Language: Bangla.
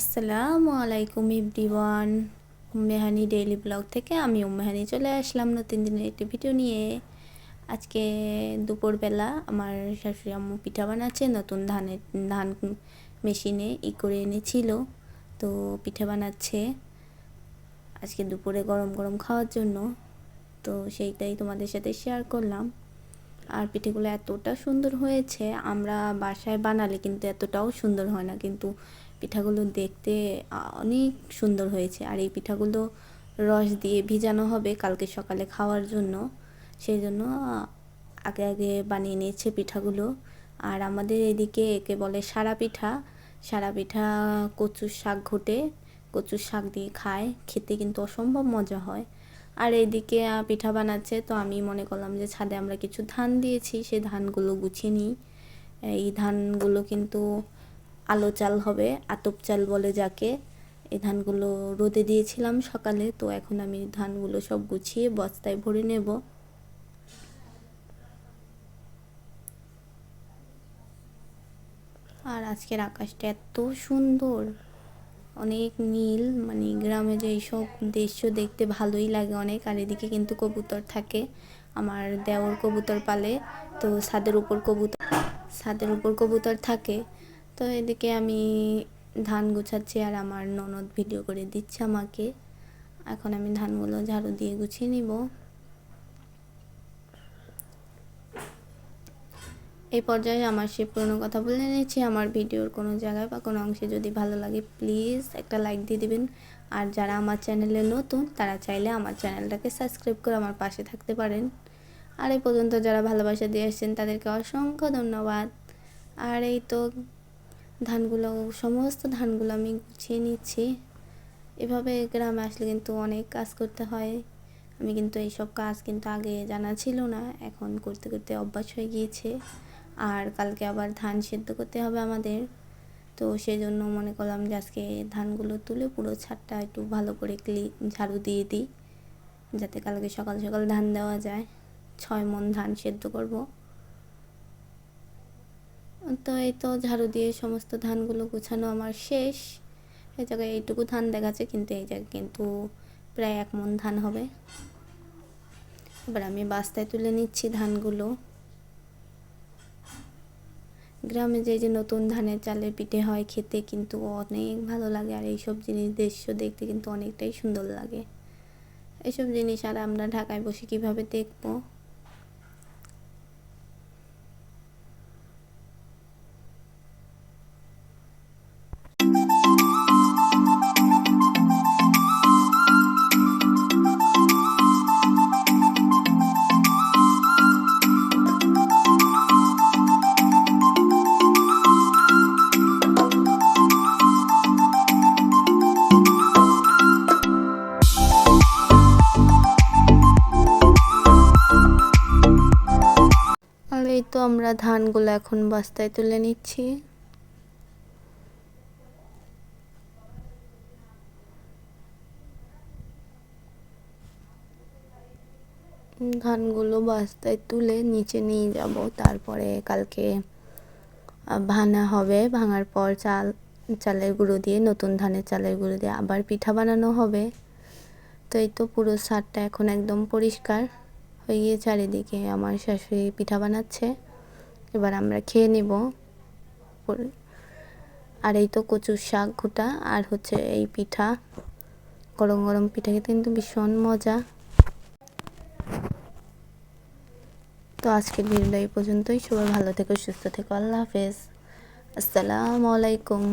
আসসালামু আলাইকুম এভরিওয়ান। উম্মেহানি ডেইলি ব্লগ থেকে আমি উম্মেহানি চলে আসলাম নতুন দিনের একটি ভিডিও নিয়ে। আজকে দুপুরবেলা আমার শাশুড়ি আম্মু পিঠা বানাচ্ছে, নতুন ধানের, ধান মেশিনে ই করে এনেছিল, তো পিঠা বানাচ্ছে। আজকে দুপুরে গরম গরম খাওয়ার জন্য, তো সেইটাই তোমাদের সাথে শেয়ার করলাম। আর পিঠেগুলো এতটা সুন্দর হয়েছে, আমরা বাসায় বানালে কিন্তু এতটাও সুন্দর হয় না, কিন্তু পিঠাগুলো দেখতে অনেক সুন্দর হয়েছে। আর এই পিঠাগুলো রস দিয়ে ভিজানো হবে কালকে সকালে খাওয়ার জন্য। সেই জন্য আগে আগে বানিয়ে নিয়েছে পিঠাগুলো। আর আমাদের এদিকে একে বলে সারা পিঠা। সারা পিঠা কচুর শাক ঘটে। কচুর শাক দিয়ে খায়। খেতে কিন্তু অসম্ভব মজা হয়। আর এদিকে পিঠা বানাচ্ছে। তো আমি মনে করলাম যে ছাদে আমরা কিছু ধান দিয়েছি। সেই ধানগুলো গুছিয়ে নিই। এই ধানগুলো কিন্তু আলো চাল হবে, আতপ চাল বলে যাকে। এই ধানগুলো রোদে দিয়েছিলাম সকালে, তো এখন আমি ধানগুলো সব গুছিয়ে বস্তায় ভরে নেব। আর আজকের আকাশটা এত সুন্দর, অনেক নীল মানে গ্রামে যে এইসব দৃশ্য দেখতে ভালোই লাগে অনেক, আর এদিকে কিন্তু কবুতর থাকে, আমার দেওর কবুতর পালে, তো ছাদের উপর কবুতর, ছাদের উপর কবুতর থাকে। তো এদিকে আমি ধান গুছাচ্ছি আর আমার ননদ ভিডিও করে দিচ্ছে আমাকে। এখন আমি ধানগুলো ঝাড়ু দিয়ে গুছিয়ে নিব। এই পর্যায়ে আমার সে পুরনো কথা বলে নিয়েছি আমার ভিডিওর কোনো জায়গায় বা কোনো অংশে যদি ভালো লাগে প্লিজ একটা লাইক দিয়ে দিবেন। আর যারা আমার চ্যানেলে নতুন, তারা চাইলে আমার চ্যানেলটাকে সাবস্ক্রাইব করে আমার পাশে থাকতে পারেন। আর এই পর্যন্ত যারা ভালোবাসা দিয়ে আসছেন, তাদেরকে অসংখ্য ধন্যবাদ। আর এই তো ধানগুলো, সমস্ত ধানগুলো আমি গুছিয়ে নিচ্ছি। এভাবে গ্রামে আসলে কিন্তু অনেক কাজ করতে হয়। আমি কিন্তু এইসব কাজ কিন্তু আগে জানা ছিল না, এখন করতে করতে অভ্যাস হয়ে গিয়েছে। আর কালকে আবার ধান সেদ্ধ করতে হবে আমাদের। তো সেই জন্য মনে করলাম যে আজকে ধানগুলো তুলে পুরো ছাদটা একটু ভালো করে ক্লি ঝাড়ু দিয়ে দিই, যাতে কালকে সকাল সকাল ধান দেওয়া যায়। ছয় মন ধান সেদ্ধ করব। তো এই তো ঝাড়ু দিয়ে সমস্ত ধানগুলো গুছানো আমার শেষ। এই জায়গায় এইটুকু ধান দেখাচ্ছে, কিন্তু এই জায়গায় কিন্তু প্রায় এক মন ধান হবে। এবার আমি বাস্তায় তুলে নিচ্ছি ধানগুলো। গ্রামে যে যে নতুন ধানের চালের পিঠে হয় খেতে কিন্তু অনেক ভালো লাগে, আর এইসব জিনিস দৃশ্য দেখতে কিন্তু অনেকটাই সুন্দর লাগে। এইসব জিনিস আর আমরা ঢাকায় বসে কীভাবে দেখব? তো আমরা ধানগুলো এখন বস্তায় তুলে নিচ্ছি। ধানগুলো বস্তায় তুলে নিচে নিয়ে যাব। তারপরে কালকে ভানা হবে। ভাঙার পর চাল, চালের গুঁড়ো দিয়ে, নতুন ধানের চালের গুঁড়ো দিয়ে আবার পিঠা বানানো হবে। তো এই তো পুরো সারটা এখন একদম পরিষ্কার। হয়ে গিয়ে চারিদিকে আমার শাশুড়ি পিঠা বানাচ্ছে। এবার আমরা খেয়ে নেব। আর এই তো কচুর শাক ঘুটা আর হচ্ছে এই পিঠা। গরম গরম পিঠা খেতে কিন্তু ভীষণ মজা। তো আজকের ভিডিওটা এই পর্যন্তই। সবাই ভালো থেকো, সুস্থ থেকো। আল্লাহ হাফেজ। আসসালামু আলাইকুম।